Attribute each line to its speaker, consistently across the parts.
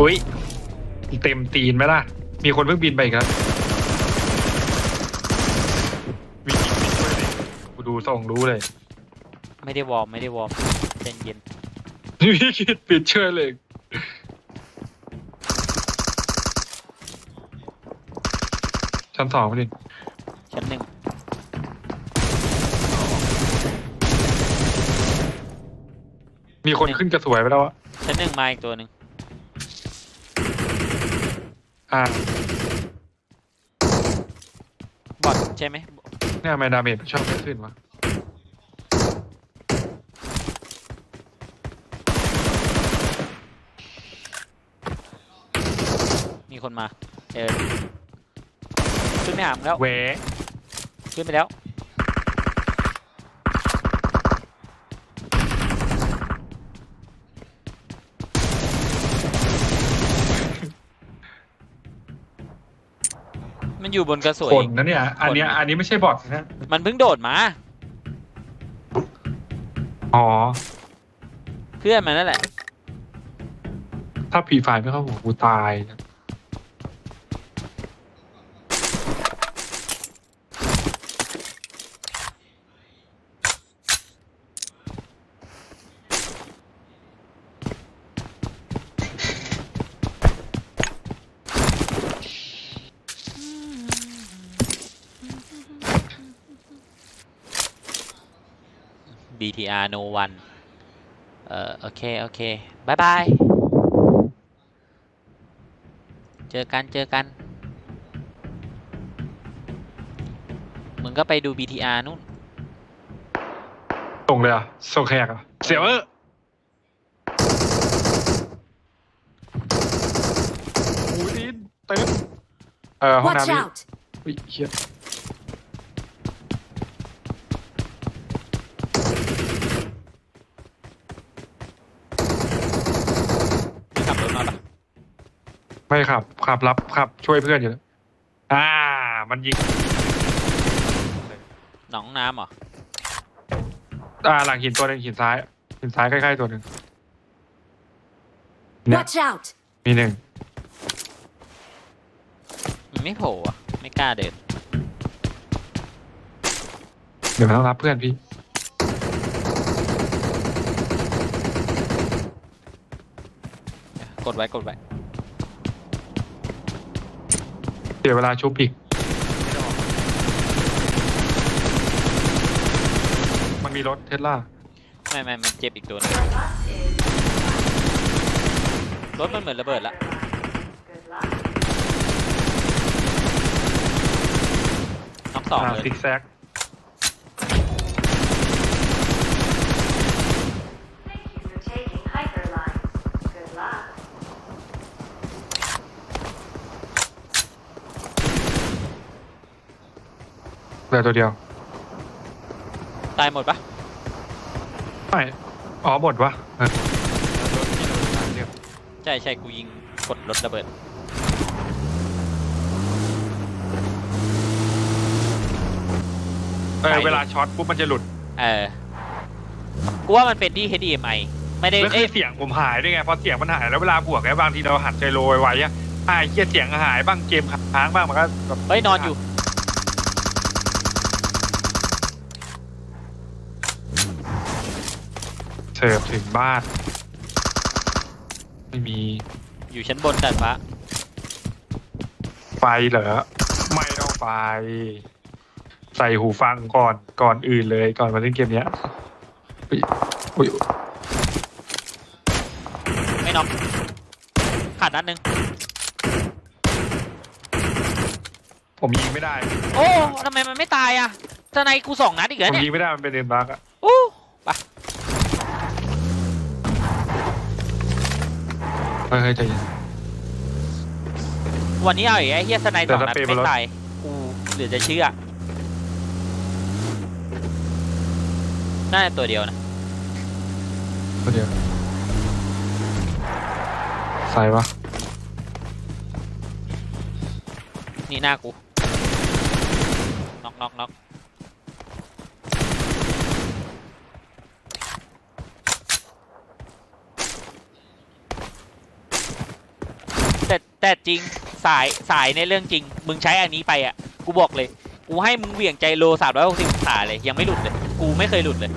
Speaker 1: อุ้ยเต็มตีนไหมล่ะ มีคนเพิ่งบินไปอีกแล้วมีอีกบินด้วยเลยกูดูส่งรู้เลย
Speaker 2: ไม่ได้วอร์มไม่ได้วอร์มใจเย็น
Speaker 1: พี่คิดปิดเชื่อเลยชั้นสองพอดี
Speaker 2: ชั้นหนึ่ง
Speaker 1: มีคนขึ้นกระสวยไปแล้วอะ
Speaker 2: ชั้นหนึ่งมาอีกตัวหนึ่ง
Speaker 1: อ่า
Speaker 2: บอทใช่ไหม
Speaker 1: เนี่ยทำไมดาเมจชอบไม่ขึ้นวะ
Speaker 2: มีคนมา เออ ขึ้นไม่หามแล้ว
Speaker 1: แหว
Speaker 2: ขึ้นไปแล้ว มันอยู่บนกระสวย
Speaker 1: คนนะเนี่ยอันเนี้ย
Speaker 2: คน
Speaker 1: อันนี้ไม่ใช่บอทนะ
Speaker 2: มันเพิ่งโดดมา
Speaker 1: อ๋อ
Speaker 2: เพื่อนมันนั่นแหละ
Speaker 1: ถ้าผีฝ่ายไม่เข้าหัวกูตายนะ
Speaker 2: BTR no one เอ่อโอเค โอเคบายบาย เจอกัน เจอกัน มึงก็ไปดู BTR นู่น
Speaker 1: ส่งเลยเหรอะ ส่งแขกเหรอะ เสียวเออโอ้ยดินเต็มเออห้อง
Speaker 3: Watch
Speaker 1: น้ำนี่
Speaker 3: out!
Speaker 1: อุ้ยเฮีย
Speaker 2: มึงขับรถมาปะ
Speaker 1: ไม่ขับขับรับขับช่วยเพื่อนอยู่แล้วอ่า มันยิง
Speaker 2: หนองน้ำเหรอ
Speaker 1: อ่าหลังหินตัวหนึ่งหินซ้ายหินซ้ายใกล้ๆตัวหนึ่งเนี่ย
Speaker 3: Watch out!
Speaker 1: มีหนึ่ง
Speaker 2: มันไม่โผล่อะไม่กล้าเดิน
Speaker 1: เดี๋ยวมันต้องรับเพื่อนพี่
Speaker 2: กดไว้กดไว้
Speaker 1: สียเวลาชุบอีก มันมีรถเทสลา
Speaker 2: ไม่ไม่มันเจ็บอีกตัวหนึงรถมันเหมือนระเบิดละน็อกสอง
Speaker 1: อ่า
Speaker 2: เลย
Speaker 1: ซิกแซก ลือตัวเดียว
Speaker 2: ตายหมดปะ
Speaker 1: ไม่อ๋อหมดวะเออ
Speaker 2: ใช่ใช่กูยิงกดรถระเบิด
Speaker 1: เออเวลาช็อตปุ๊บมันจะหลุด
Speaker 2: เออ กูว่ามันเป็นที่ HDMI ไม่ได้
Speaker 1: แล้วคื
Speaker 2: เอ้
Speaker 1: อยเสียงผมหายด้วยไงพอเสียงมันหายแล้วเวลาบวกไอ้บางทีเราหันใจโรยไว้อะไอ้เคียเสียงหายบ้างเกมค้างบ้างมันก็แบบ
Speaker 2: เฮ้ยนอนอยู่
Speaker 1: เสิร์ฟถึงบ้าน ไม่มี
Speaker 2: อยู่ชั้นบนดัดฟ้า
Speaker 1: ไฟเหรอ ไม่ต้องไฟ ใส่หูฟังก่อนก่อนอื่นเลยก่อนมาเล่นเกมเนี้ยอุ๊ยอุ๊ย
Speaker 2: ไม่น็อกขาดนัดหนึ่ง
Speaker 1: ผมยิงไม่ได้
Speaker 2: โอ้ทำไมมันไม่ตายอะทนายกูสองนัดอีกแล้ว
Speaker 1: ผม
Speaker 2: เนี่ย
Speaker 1: ยิงไม่ได้มันเป็นเดนบักอะ
Speaker 2: โอ้ไป
Speaker 1: เฮ้ยใจเย็น
Speaker 2: วันนี้เอาอีกไอ้เฮียทนายสองนัด
Speaker 1: แต่สเปรย์บ
Speaker 2: ไม่
Speaker 1: นรถ
Speaker 2: ตายกูเหลือจะเชื่อน่าจะตัวเดียวนะ
Speaker 1: ตัวเดียวใส่ปะ
Speaker 2: นี่หน้ากูน็อกน็อกน็อก แต่จริงสายสายในเรื่องจริง มึงใช้อันนี้ไปอะ กูบอกเลย กูให้มึงเหวี่ยงใจโลสามร้อยหกสิบองศาเลยยังไม่หลุดเลย กูไม่เคยหลุดเลย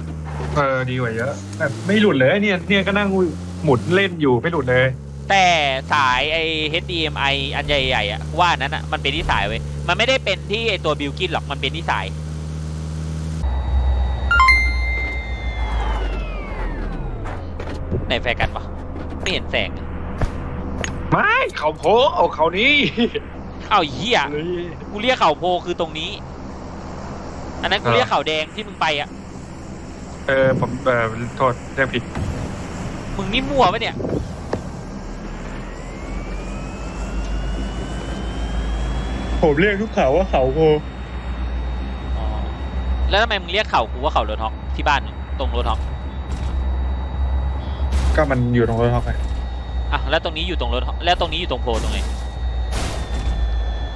Speaker 1: เออดีกว่าเยอะแบบไม่หลุดเลยเนี่ยเนี่ยก็นั่งหมุนเล่นอยู่ไม่หลุดเลย
Speaker 2: แต่สายไอ HDMI อันใหญ่ๆอะกูว่าอันนั้นอะมันเป็นที่สายเว้ยมันไม่ได้เป็นที่ไอตัวบิลกินหรอกมันเป็นที่สายไหนแฟร์กันปะไม่เห็นแสงอะ
Speaker 1: ไม่เขาโพเอาเขานี้
Speaker 2: เอ้าเหี้ย
Speaker 1: เลย
Speaker 2: กูเรียกเขาโพคือตรงนี้ อันนั้นกู
Speaker 1: อ่า
Speaker 2: เรียกเขาแดงที่มึงไปอะ
Speaker 1: เออผมเออโทษเรียกผิด
Speaker 2: มึงนี่มั่วปะเนี่ย
Speaker 1: ผมเรียกทุกเขาว่าเขาโพ
Speaker 2: อ๋อแล้วทำไมมึงเรียกเขากูว่าเขาโรนฮอกที่บ้านตรงโรนฮอก
Speaker 1: ก็มันอยู่ตรงรถท็อกไง
Speaker 2: อะแล้วตรงนี้อยู่ตรงโรนฮอกแล้วตรงนี้อยู่ตรงโพตรงไหน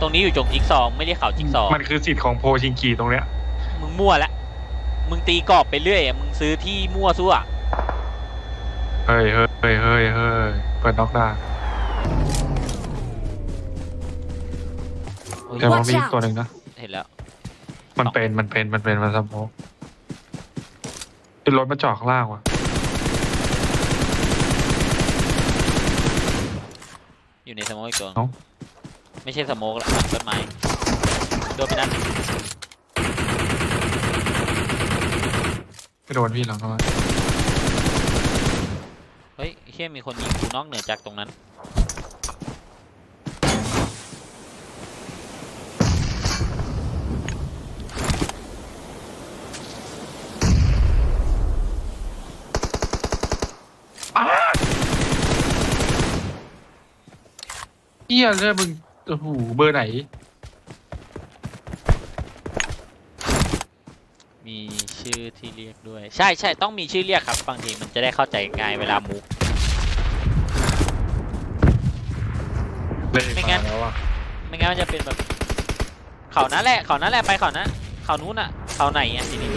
Speaker 2: ตรงนี้อยู่ตรงจิ๊กซอว์ไม่เรียกเขาจิ๊กซอว์
Speaker 1: มันคือสิทธิ์ของโพชิงกีตรงเนี้ย
Speaker 2: มึงมั่วละมึงตีกรอบไปเรื่อยอะมึงซื้อที่มั่วซั่ว
Speaker 1: เฮ้ยเฮ้ยเฮ้ยเฮ้ยเฮ้ยเปิดน็อกได้
Speaker 2: โอ้ย
Speaker 1: แต่ว่า
Speaker 3: Watch
Speaker 1: มีอีก
Speaker 3: out
Speaker 1: ตัวหนึ่งนะ
Speaker 2: เห็นแล้ว
Speaker 1: มันเป็นมันเป็นมันเป็นมันสมองเป็นรถมาจอดข้างล่างว่ะ
Speaker 2: อยู่ในสโมกอีกตัว
Speaker 1: เอ้า
Speaker 2: ไม่ใช่สโมกละหลังต้นไม้ โดนไปนัดหนึ่ง
Speaker 1: ไม่โดนพี่หรอกนะ
Speaker 2: เฮ้ยเฮียมีคนยิงกูนอกเหนือจากตรงนั้น
Speaker 1: เอี้ยเลยมึงโอ้โหเบอร์ไหน
Speaker 2: มีชื่อที่เรียกด้วย ใช่ใช่ต้องมีชื่อเรียกครับบางทีมันจะได้เข้าใจง่ายเวลามูฟ
Speaker 1: เลข
Speaker 2: ไม่งั้น
Speaker 1: มาแล้วอะ
Speaker 2: ไม่งั้นมันจะเป็นแบบ เขานั้นแหละ เขานั้นแหละไปเขานั้นเขานู้นอะ เขาไหนอะทีนี้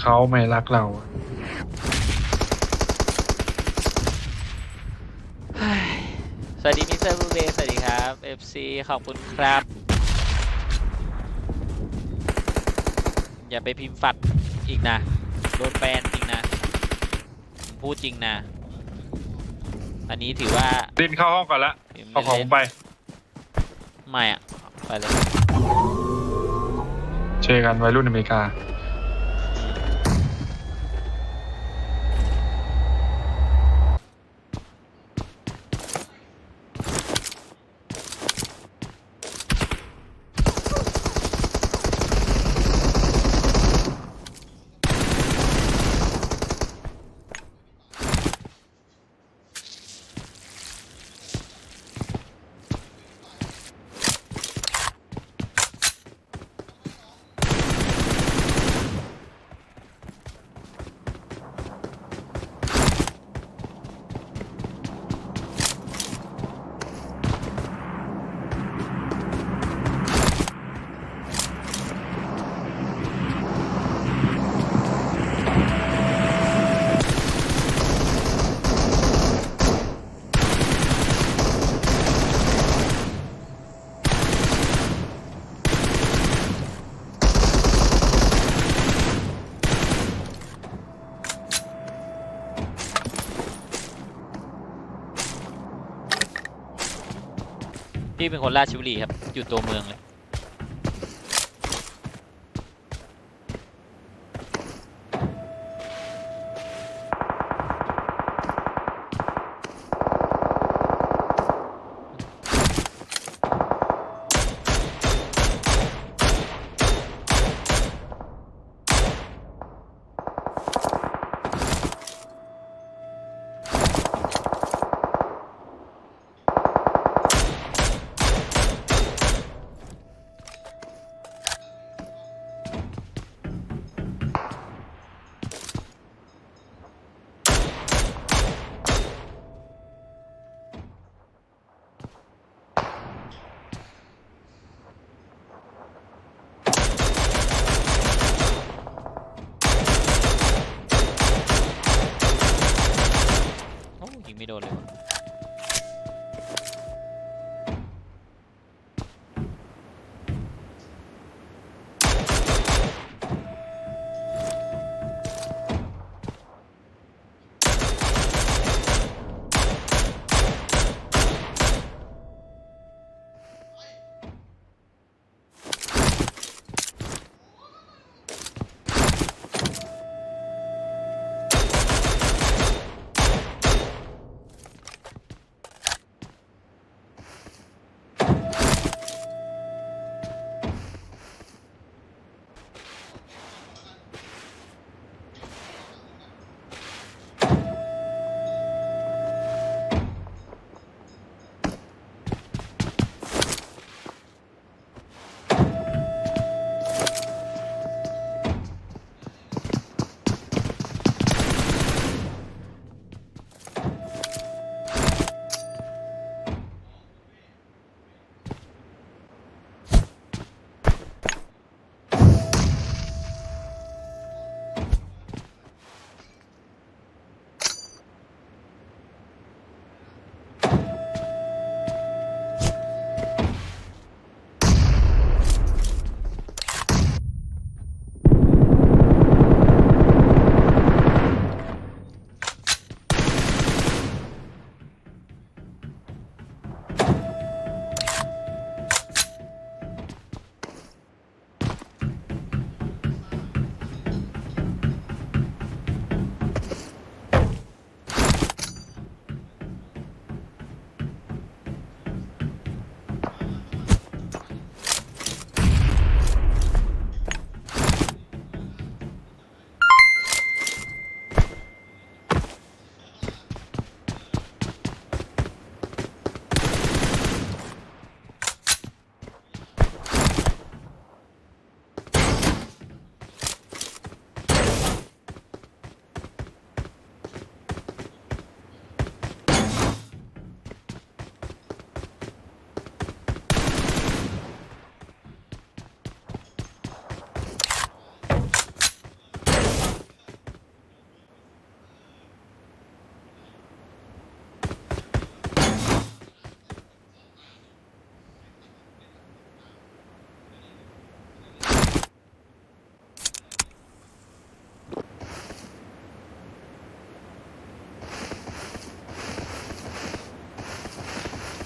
Speaker 1: เขาไม่รักเราอะ
Speaker 2: สวัสดีมิสเตอร์บูเบสวัสดีครับ FC ขอบคุณครับ อย่าไปพิมพ์ฝัดอีกนะ โดนแบนจริงนะผมพูดจริงนะ อันนี้ถือว่า
Speaker 1: ดินเข้าห้องก่อนละ
Speaker 2: พิมพ์
Speaker 1: เอาของผมไป
Speaker 2: ไม่อะไปเลย
Speaker 1: เชยร์กันวัยรุ่นอเมริกา
Speaker 2: เป็นคนราชบุรีครับ อยู่ตัวเมืองเลย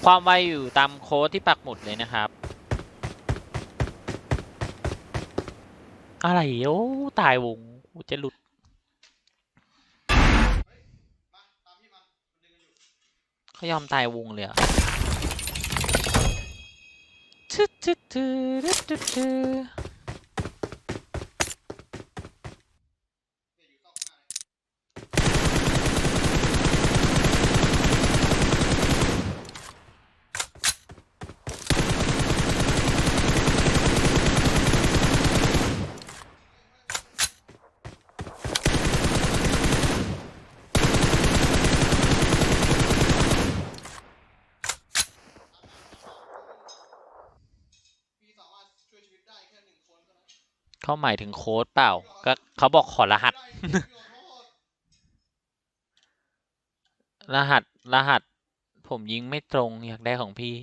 Speaker 2: ความไวอยู่ตามโค้ดที่ปักหมุดเลยนะครับ อะไรโอ้ตายวงกูจะหลุดเขายอมตายวงเลยอะทึดทึดทึดทึดทึดทึด เขาหมายถึงโค้ดเปล่า ก็เขาบอกขอรหัส รหัสรหัส ผมยิงไม่ตรงอยากได้ของพี่